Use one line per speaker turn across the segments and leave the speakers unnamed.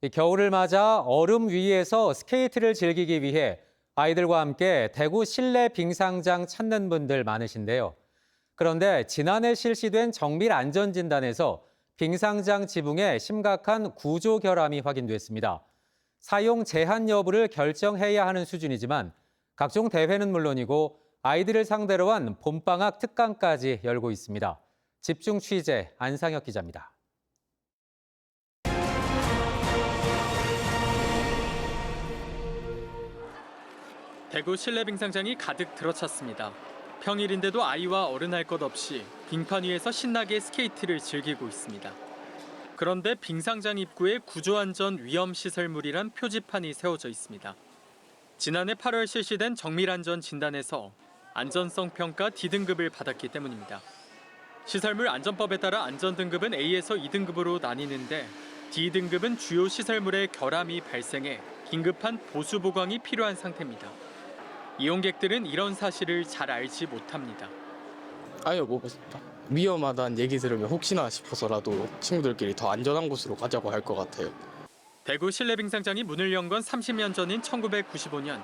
이 겨울을 맞아 얼음 위에서 스케이트를 즐기기 위해 아이들과 함께 대구 실내 빙상장 찾는 분들 많으신데요. 그런데 지난해 실시된 정밀 안전 진단에서 빙상장 지붕에 심각한 구조 결함이 확인됐습니다. 사용 제한 여부를 결정해야 하는 수준이지만 각종 대회는 물론이고 아이들을 상대로 한 봄방학 특강까지 열고 있습니다. 집중 취재 안상혁 기자입니다.
대구 실내 빙상장이 가득 들어찼습니다. 평일인데도 아이와 어른 할 것 없이 빙판 위에서 신나게 스케이트를 즐기고 있습니다. 그런데 빙상장 입구에 구조안전 위험 시설물이란 표지판이 세워져 있습니다. 지난해 8월 실시된 정밀안전 진단에서 안전성 평가 D등급을 받았기 때문입니다. 시설물 안전법에 따라 안전 등급은 A에서 2등급으로 나뉘는데 D등급은 주요 시설물의 결함이 발생해 긴급한 보수 보강이 필요한 상태입니다. 이용객들은 이런 사실을 잘 알지 못합니다.
아예 뭐 위험하다는 얘기 들으면 혹시나 싶어서라도 친구들끼리 더 안전한 곳으로 가자고 할 것 같아요.
대구 실내빙상장이 문을 연 건 30년 전인 1995년.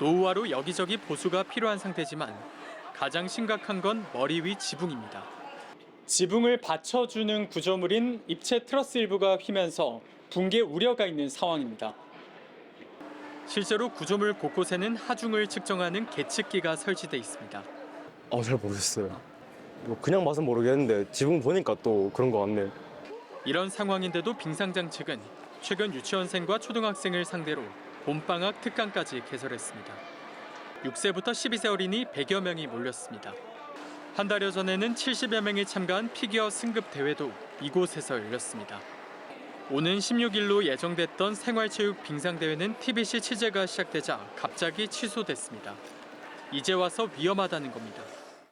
노후화로 여기저기 보수가 필요한 상태지만 가장 심각한 건 머리 위 지붕입니다. 지붕을 받쳐주는 구조물인 입체 트러스 일부가 휘면서 붕괴 우려가 있는 상황입니다. 실제로 구조물 곳곳에는 하중을 측정하는 계측기가 설치돼 있습니다.
어, 잘 모르겠어요. 뭐 그냥 봐서 모르겠는데 지붕 보니까 또 그런 것 같네요.
이런 상황인데도 빙상장 측은 최근 유치원생과 초등학생을 상대로 봄방학 특강까지 개설했습니다. 6세부터 12세 어린이 100여 명이 몰렸습니다. 한 달여 전에는 70여 명이 참가한 피겨 승급 대회도 이곳에서 열렸습니다. 오는 16일로 예정됐던 생활체육 빙상대회는 TBC 취재가 시작되자 갑자기 취소됐습니다. 이제 와서 위험하다는 겁니다.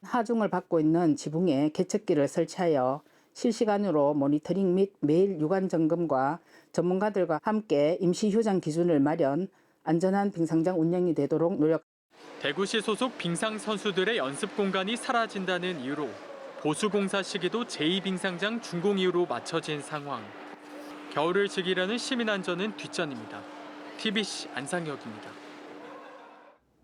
하중을 받고 있는 지붕에 개척기를 설치하여 실시간으로 모니터링 및 매일 유관 점검과 전문가들과 함께 임시 휴장 기준을 마련, 안전한 빙상장 운영이 되도록 노력.
대구시 소속 빙상 선수들의 연습 공간이 사라진다는 이유로 보수 공사 시기도 제2빙상장 준공 이후로 맞춰진 상황. 겨울을 즐기려는 시민 안전은 뒷전입니다. TBC 안상혁입니다.